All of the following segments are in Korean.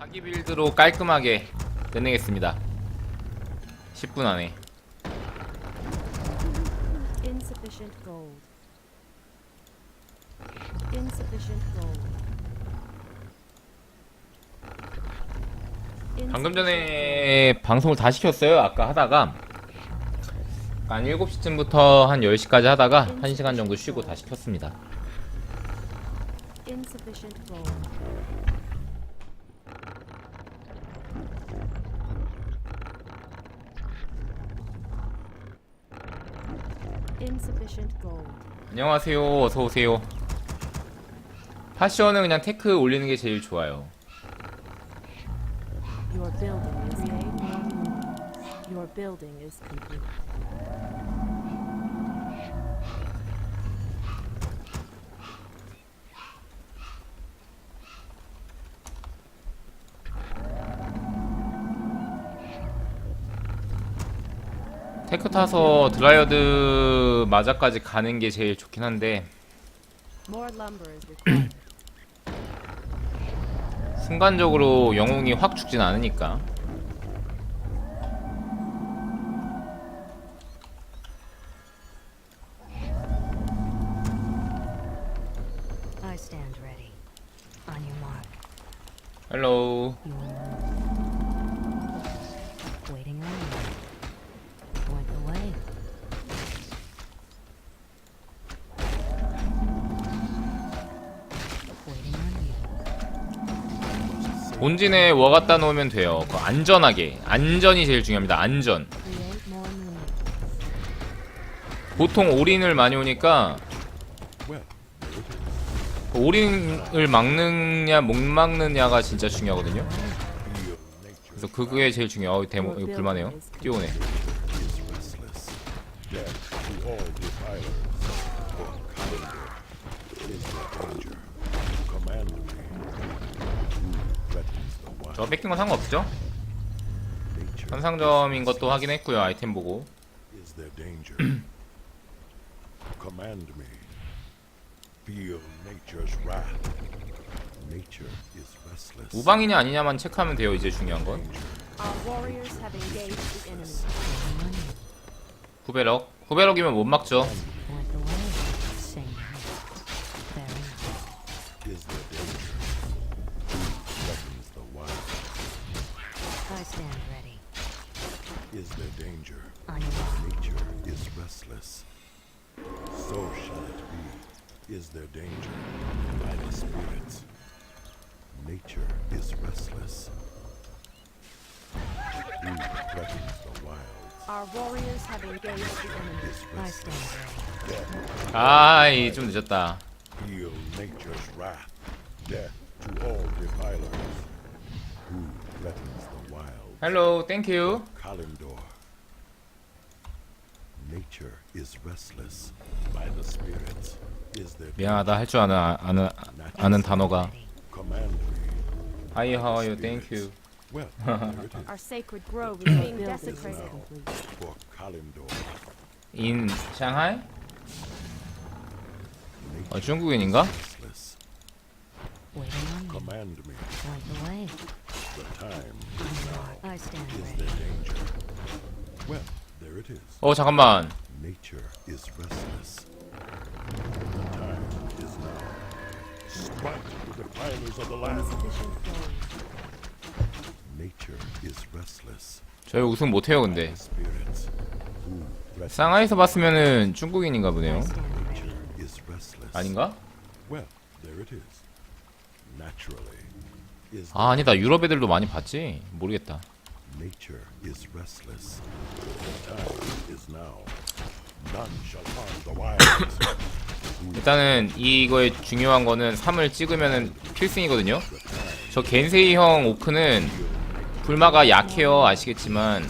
자기 빌드로 깔끔하게 끝내겠습니다. 10분 안에. Insufficient gold. Insufficient gold. 방금 전에 방송을 다 시켰어요. 아까 하다가 한 7시쯤부터 한 10시까지 하다가 1시간 정도 쉬고 다 시켰습니다. Insufficient gold. 안녕하세요. 어서 오세요. 파시언은 그냥 테크 올리는 게 제일 좋아요. Your building is complete. Your building is complete. 테크 타서 드라이어드 마자까지 가는 게 제일 좋긴 한데. 순간적으로 영웅이 확 죽진 않으니까. 헬로우. 본진에 워 갖다 놓으면 돼요. 그 안전하게. 안전이 제일 중요합니다. 안전. 보통 올인을 많이 오니까 그 올인을 막느냐 못 막느냐가 진짜 중요하거든요. 그래서 그게 제일 중요해. 어, 데모 이거 불만해요. 뛰어오네. 저 뺏긴 건 상관없죠? 현상점인 것도 확인했고요. 아이템 보고. is there danger? Command me. Feel nature's wrath. Nature is restless. 우방이냐 아니냐만 체크하면 돼요. 이제 중요한 건. Our warriors have engaged the enemy. Waiting on you. 후베럭. 후베럭이면 못 막죠. The. Is there danger? I stand ready. Is there danger? On your mark. Nature is restless. So shall it be. Is there danger? By the spirits. Nature is restless. Who threatens the wild? Our warriors have engaged the enemy. Is I stand restless. ready. Death. 아이 좀 늦었다. Feel nature's wrath. Death to all defilers. Who threatens the wild? 헬로 땡큐. Kalendor. Nature is restless. By the spirits. Is there 미안하다 할 줄 아는 아는 아는 단어가? Hi how are you? Thank you. Well, there it is. Our sacred grove is being desecrated. now for Kalendor. In Shanghai? 어, 중국인인가? restless. Waiting on you. Command me. Point the 어 잠깐만. 저희 우승 못해요 근데. 상하이에서 봤으면은 중국인인가 보네요. 아닌가? 아 아니다 유럽 애들도 많이 봤지. 모르겠다. nature is restless. The time is now. None shall harm the wilds. 일단은 이거의 중요한 거는 3을 찍으면은 필승이거든요. 저 겐세이 형 오크는 불마가 약해요 아시겠지만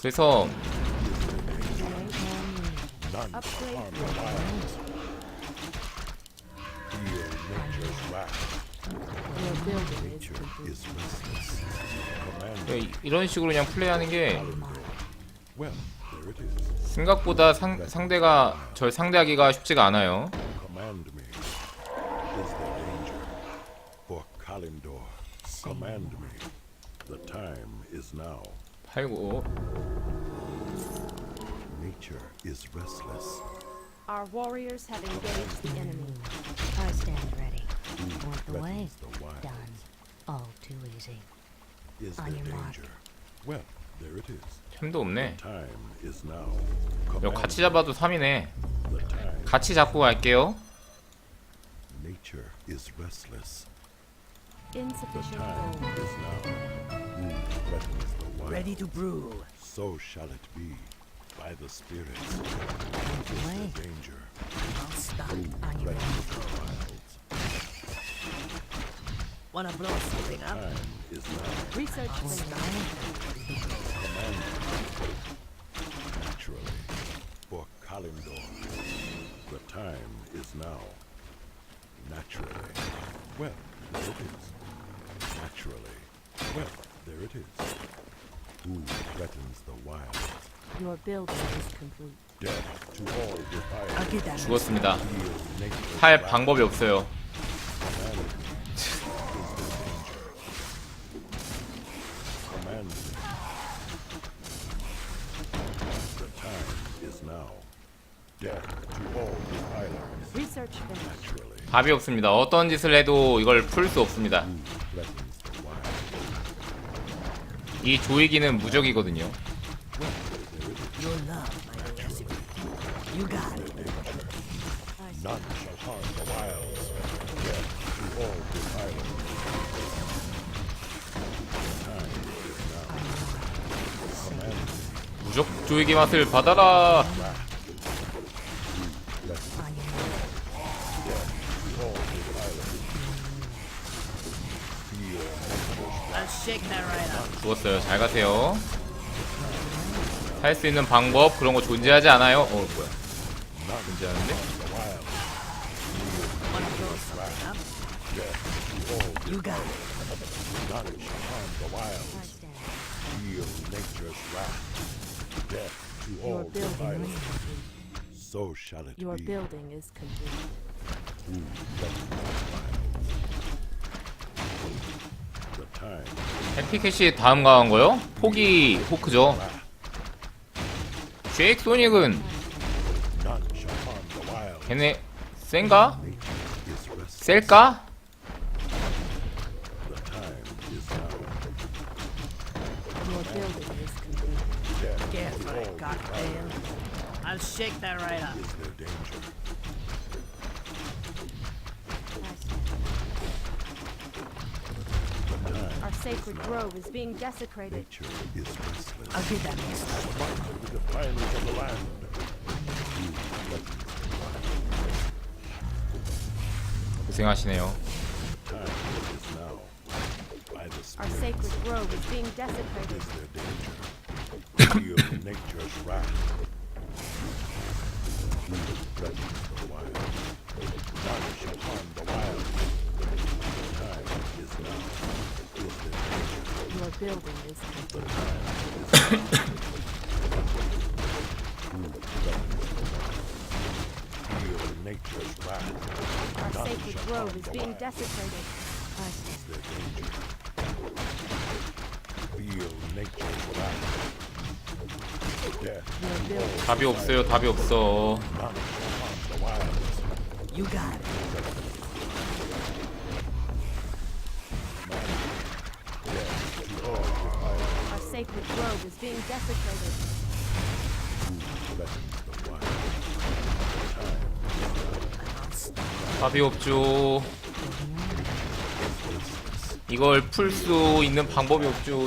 그래서 None shall Upgrade harm the wilds. Command. 이- 이런 식으로 그냥 플레이하는 게. 생각보다 상, 상대가 절 상대하기가 쉽지가 않아요. Command me. Is there danger? For Kalendor. Command me. The time is now. 팔고 Nature is restless. Our warriors have engaged the enemy. I stand ready. Want the way? Threatens the wild. Done. All too easy. Is On there your mark. danger? Well, there it is. 템도 없네 Time is now. 이거 같이 잡아도 3이네 me. The time. 같이 잡고 갈게요 Nature is restless. The Insufficient time gold. is now. Who threatens the wild? Ready to brew. So shall it be. By the spirits. Want the Is way? there danger? I'll stop. Who On your threatens the wilds? Wanna blow something up? Time is now. Research. Naturally. For Kalimdor. The time is now. Naturally. Well, there it is. Naturally. Well, there it is. Who threatens the wild? Your building is complete. Death to all get that. 죽었습니다 할. 방법이 없어요 The time is now. Death to all defilers. Research finished. Naturally. 답이 없습니다 어떤 짓을 해도 이걸 풀 수 없습니다 the wild? 이 조이기는 무적이거든요 Your love, my recipe. You got it. None shall harm the wilds. Death to all defilers. 조이기 맛을 받아라. 죽었어요. 잘 가세요. 살 수 있는 방법 그런 거 존재하지 않아요. 어 뭐야. 존재하는데 The. Death to Your all building is defilers. complete. So shall it Your be. building is complete. Who threatens the wilds? The time 해피캐시 다음 강한 거요? 포기 호크죠 쉐이크 소닉은 none shall harm the wild. 걔네 센가? Is restless. 셀까? The time is now. Your building is complete. Death Get to my all cocktail. I'll shake that right up. Is there danger? I stand. Our sacred grove is being desecrated. Nature is restless. I'll get that mixed up. Among the defilers of the land. Who threatens 고생하시네요 the time is now. By the Our spirit sacred grove is being desecrated. is there danger. Feel nature's wrath. Who threatens the wild? None shall harm the wild. The time is now. Is? Your building is The time is now. Who threatens the wild? Feel nature's wrath. Our None sacred shall grove harm is the being wild. desecrated. I stand. Is danger? Feel nature's wrath. 답이 없어요 답이 없어 Our sacred grove is being desecrated. 답이 없죠 이걸 풀 수 있는 방법이 없죠